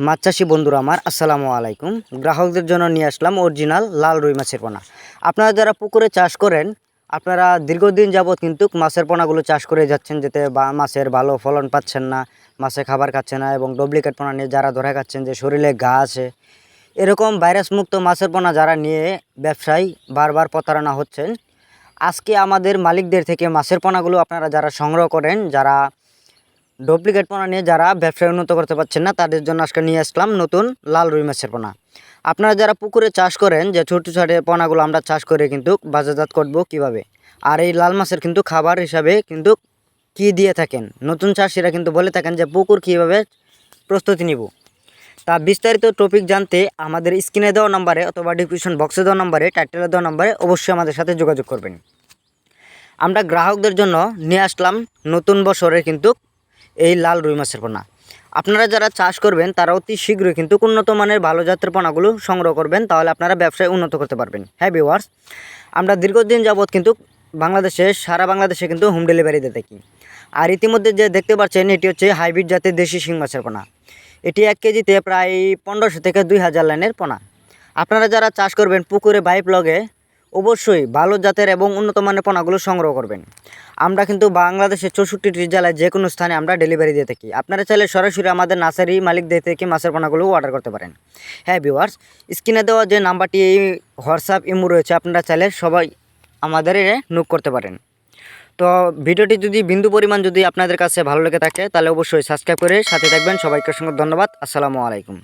মাছ চাষি বন্ধুরা আমার, আসসালামু আলাইকুম। গ্রাহকদের জন্য নিয়ে আসলাম অরিজিনাল লাল রুই মাছের পোনা। আপনারা যারা পুকুরে চাষ করেন, আপনারা দীর্ঘদিন যাবৎ কিন্তু মাছের পোনাগুলো চাষ করে যাচ্ছেন, যেতে বা মাছের ভালো ফলন পাচ্ছেন না, মাছে খাবার খাচ্ছে না এবং ডুপ্লিকেট পোনা নিয়ে যারা ধরে খাচ্ছেন যে শরীরে ঘা আছে, এরকম ভাইরাস মুক্ত মাছের পোনা যারা নিয়ে ব্যবসায়ী বারবার প্রতারণা হচ্ছেন, আজকে আমাদের মালিকদের থেকে মাছের পোনাগুলো আপনারা যারা সংগ্রহ করেন, যারা ডুপ্লিকেট পোনা নিয়ে যারা ব্যবসায় উন্নত করতে পারছেন না, তাদের জন্য আজকে নিয়ে আসলাম নতুন লাল রুই মাছের পোনা। আপনারা যারা পুকুরে চাষ করেন, যে ছোটো ছোটো পোনাগুলো আমরা চাষ করে কিন্তু বাজারজাত করব কীভাবে? আর এই লাল মাছের কিন্তু খাবার হিসাবে কিন্তু কি দিয়ে থাকেন? নতুন চাষিরা কিন্তু বলে থাকেন যে, পুকুর কীভাবে প্রস্তুতি নিব? তা বিস্তারিত টপিক জানতে আমাদের স্ক্রিনে দেওয়া নাম্বারে অথবা ডিসক্রিপশন বক্সে দেওয়া নাম্বারে টাইটেলে দেওয়া নাম্বারে অবশ্যই আমাদের সাথে যোগাযোগ করবেন। আমরা গ্রাহকদের জন্য নিয়ে আসলাম নতুন বছরের কিন্তু এই লাল রুই মাছের পোনা। আপনারা যারা চাষ করবেন, তারা অতি শীঘ্রই কিন্তু উন্নত মানের ভালো জাতের পোনাগুলো সংগ্রহ করবেন, তাহলে আপনারা ব্যবসায় উন্নত করতে পারবেন। হ্যাঁ ভিওয়ার্স আমরা দীর্ঘদিন যাবৎ কিন্তু বাংলাদেশে, সারা বাংলাদেশে কিন্তু হোম ডেলিভারি দিয়ে থাকি। আর ইতিমধ্যে যে দেখতে পাচ্ছেন, এটি হচ্ছে হাইব্রিড জাতের দেশি শিং মাছের পোনা। এটি এক কেজিতে প্রায় পনেরোশো থেকে দুই হাজার লাইনের পোনা। আপনারা যারা চাষ করবেন পুকুরে বাইপ লগে অবশ্যই ভালো জাতের এবং উন্নত মানের পোনাগুলো সংগ্রহ করবেন। আমরা কিন্তু বাংলাদেশের চৌষট্টিটি জেলায় যে কোনো স্থানে আমরা ডেলিভারি দিয়ে থাকি। আপনারা চাইলে সরাসরি আমাদের নার্সারি মালিকদের থেকে মাছের পোনাগুলো অর্ডার করতে পারেন। হ্যাঁ ভিওয়ার্স স্ক্রিনে দেওয়া যে নাম্বারটি, এই হোয়াটসঅ্যাপ ইমো রয়েছে, আপনারা চাইলে সবাই আমাদের নোক করতে পারেন। তো ভিডিওটি যদি বিন্দু পরিমাণ যদি আপনাদের কাছে ভালো লেগে থাকে, তাহলে অবশ্যই সাবস্ক্রাইব করে সাথে থাকবেন। সবাইকে অসংখ্য ধন্যবাদ। আসসালামু আলাইকুম।